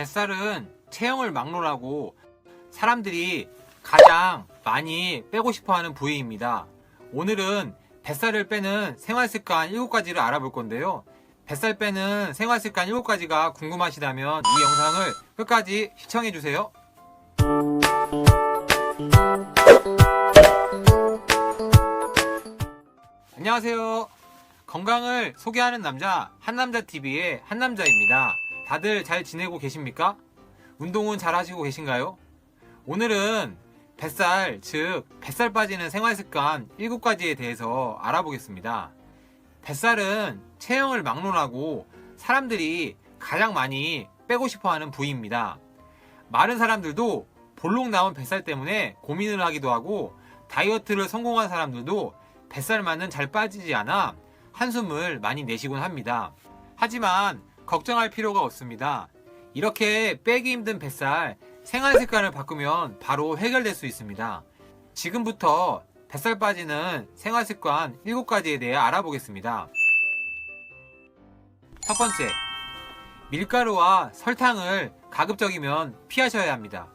뱃살은 체형을 막론하고 사람들이 가장 많이 빼고 싶어 하는 부위입니다. 오늘은 뱃살을 빼는 생활습관 7가지를 알아볼 건데요. 뱃살 빼는 생활습관 7가지가 궁금하시다면 이 영상을 끝까지 시청해주세요. 안녕하세요. 건강을 소개하는 남자, 한남자TV의 한남자입니다. 다들 잘 지내고 계십니까? 운동은 잘 하시고 계신가요? 오늘은 뱃살, 즉, 뱃살 빠지는 생활 습관 7가지에 대해서 알아보겠습니다. 뱃살은 체형을 막론하고 사람들이 가장 많이 빼고 싶어 하는 부위입니다. 많은 사람들도 볼록 나온 뱃살 때문에 고민을 하기도 하고 다이어트를 성공한 사람들도 뱃살만은 잘 빠지지 않아 한숨을 많이 내시곤 합니다. 하지만 걱정할 필요가 없습니다. 이렇게 빼기 힘든 뱃살 생활 습관을 바꾸면 바로 해결될 수 있습니다. 지금부터 뱃살 빠지는 생활 습관 7가지에 대해 알아보겠습니다. 첫 번째, 밀가루와 설탕을 가급적이면 피하셔야 합니다.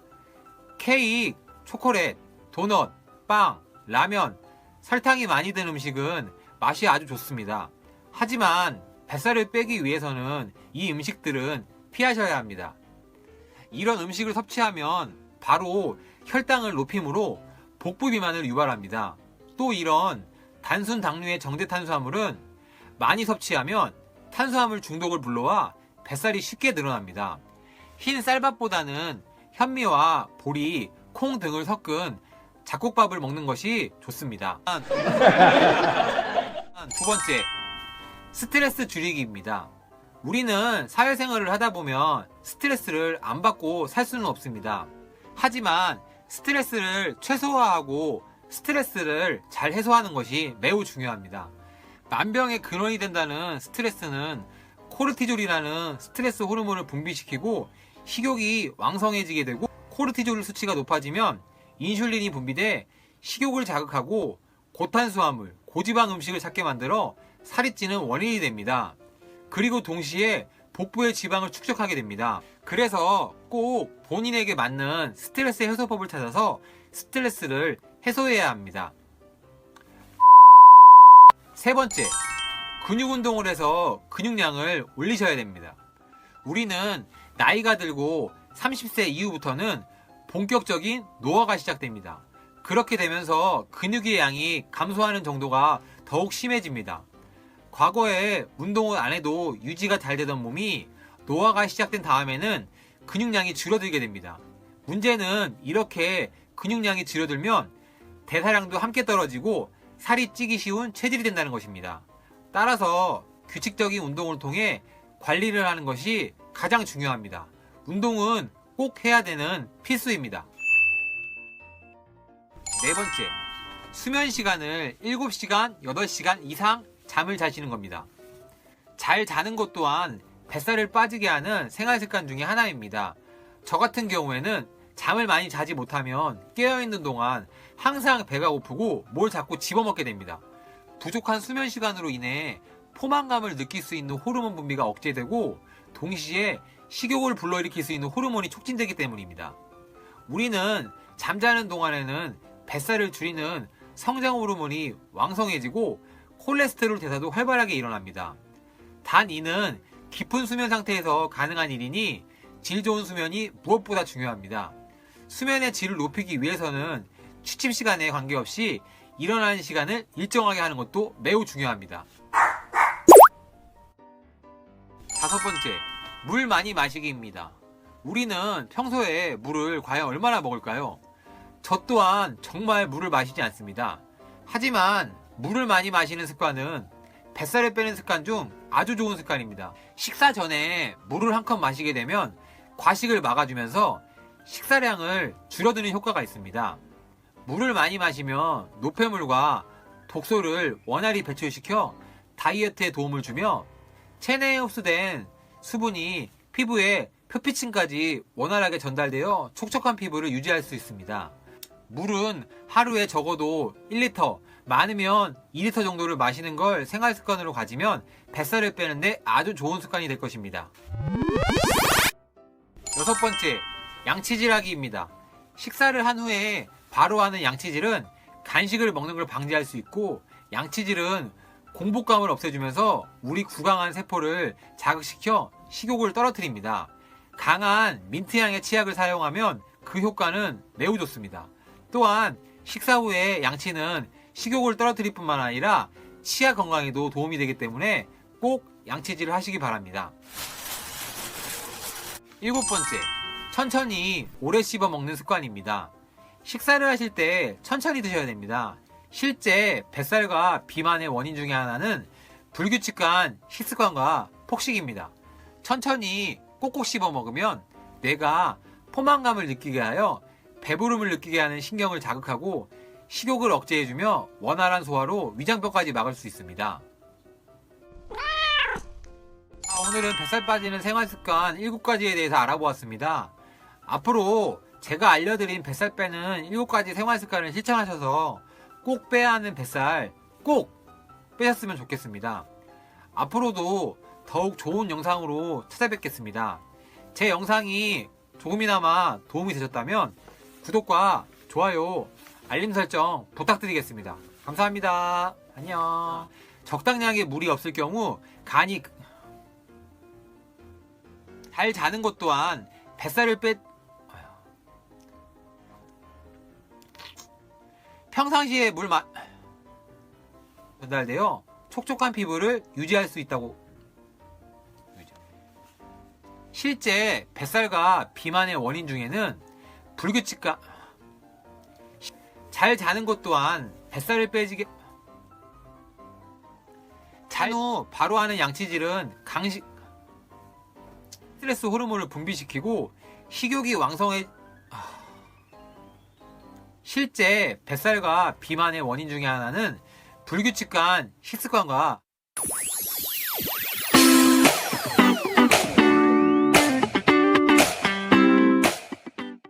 케이크, 초콜릿, 도넛, 빵, 라면, 설탕이 많이 든 음식은 맛이 아주 좋습니다. 하지만 뱃살을 빼기 위해서는 이 음식들은 피하셔야 합니다. 이런 음식을 섭취하면 바로 혈당을 높임으로 복부 비만을 유발합니다. 또 이런 단순 당류의 정제 탄수화물은 많이 섭취하면 탄수화물 중독을 불러와 뱃살이 쉽게 늘어납니다. 흰 쌀밥보다는 현미와 보리, 콩 등을 섞은 잡곡밥을 먹는 것이 좋습니다. 두 번째, 스트레스 줄이기입니다. 우리는 사회생활을 하다 보면 스트레스를 안 받고 살 수는 없습니다. 하지만 스트레스를 최소화하고 스트레스를 잘 해소하는 것이 매우 중요합니다. 만병의 근원이 된다는 스트레스는 코르티졸이라는 스트레스 호르몬을 분비시키고 식욕이 왕성해지게 되고 코르티졸 수치가 높아지면 인슐린이 분비돼 식욕을 자극하고 고탄수화물, 고지방 음식을 찾게 만들어 살이 찌는 원인이 됩니다. 그리고 동시에 복부의 지방을 축적하게 됩니다. 그래서 꼭 본인에게 맞는 스트레스 해소법을 찾아서 스트레스를 해소해야 합니다. 세 번째, 근육 운동을 해서 근육량을 올리셔야 됩니다. 우리는 나이가 들고 30세 이후부터는 본격적인 노화가 시작됩니다. 그렇게 되면서 근육의 양이 감소하는 정도가 더욱 심해집니다. 과거에 운동을 안 해도 유지가 잘 되던 몸이 노화가 시작된 다음에는 근육량이 줄어들게 됩니다. 문제는 이렇게 근육량이 줄어들면 대사량도 함께 떨어지고 살이 찌기 쉬운 체질이 된다는 것입니다. 따라서 규칙적인 운동을 통해 관리를 하는 것이 가장 중요합니다. 운동은 꼭 해야 되는 필수입니다. 네 번째, 수면 시간을 7시간, 8시간 이상 잠을 자시는 겁니다. 잘 자는 것 또한 뱃살을 빠지게 하는 생활 습관 중에 하나입니다. 저 같은 경우에는 잠을 많이 자지 못하면 깨어있는 동안 항상 배가 고프고 뭘 자꾸 집어먹게 됩니다. 부족한 수면 시간으로 인해 포만감을 느낄 수 있는 호르몬 분비가 억제되고 동시에 식욕을 불러일으킬 수 있는 호르몬이 촉진되기 때문입니다. 우리는 잠자는 동안에는 뱃살을 줄이는 성장 호르몬이 왕성해지고 콜레스테롤 대사도 활발하게 일어납니다. 단 이는 깊은 수면 상태에서 가능한 일이니 질 좋은 수면이 무엇보다 중요합니다. 수면의 질을 높이기 위해서는 취침 시간에 관계없이 일어나는 시간을 일정하게 하는 것도 매우 중요합니다. 다섯 번째, 물 많이 마시기입니다. 우리는 평소에 물을 과연 얼마나 먹을까요? 저 또한 정말 물을 마시지 않습니다. 하지만 물을 많이 마시는 습관은 뱃살을 빼는 습관 중 아주 좋은 습관입니다. 식사 전에 물을 한 컵 마시게 되면 과식을 막아주면서 식사량을 줄여드는 효과가 있습니다. 물을 많이 마시면 노폐물과 독소를 원활히 배출시켜 다이어트에 도움을 주며 체내에 흡수된 수분이 피부에 표피층까지 원활하게 전달되어 촉촉한 피부를 유지할 수 있습니다. 물은 하루에 적어도 1리터, 많으면 2리터 정도를 마시는 걸 생활 습관으로 가지면 뱃살을 빼는데 아주 좋은 습관이 될 것입니다. 여섯 번째, 양치질하기입니다. 식사를 한 후에 바로 하는 양치질은 간식을 먹는 걸 방지할 수 있고 양치질은 공복감을 없애주면서 우리 구강한 세포를 자극시켜 식욕을 떨어뜨립니다. 강한 민트향의 치약을 사용하면 그 효과는 매우 좋습니다. 또한 식사 후에 양치는 식욕을 떨어뜨릴 뿐만 아니라 치아 건강에도 도움이 되기 때문에 꼭 양치질을 하시기 바랍니다. 일곱 번째, 천천히 오래 씹어 먹는 습관입니다. 식사를 하실 때 천천히 드셔야 됩니다. 실제 뱃살과 비만의 원인 중에 하나는 불규칙한 식습관과 폭식입니다. 천천히 꼭꼭 씹어 먹으면 뇌가 포만감을 느끼게 하여 배부름을 느끼게 하는 신경을 자극하고 식욕을 억제해주며 원활한 소화로 위장병까지 막을 수 있습니다. 아, 오늘은 뱃살 빠지는 생활습관 7가지에 대해서 알아보았습니다. 앞으로 제가 알려드린 뱃살 빼는 7가지 생활습관을 실천하셔서 꼭 빼야 하는 뱃살 꼭 빼셨으면 좋겠습니다. 앞으로도 더욱 좋은 영상으로 찾아뵙겠습니다. 제 영상이 조금이나마 도움이 되셨다면 구독과 좋아요, 알림 설정 부탁드리겠습니다. 감사합니다. 안녕. 적당량의 물이 없을 경우 간이 잘 자는 것 또한 뱃살을 빼 평상시에 물 마... 전달되어 촉촉한 피부를 유지할 수 있다고 실제 뱃살과 비만의 원인 중에는 불규칙과 잘 자는 것 또한 뱃살을 빼지게 잔 후 바로 하는 양치질은 강식 스트레스 호르몬을 분비시키고 식욕이 왕성해 아. 실제 뱃살과 비만의 원인 중에 하나는 불규칙한 식습관과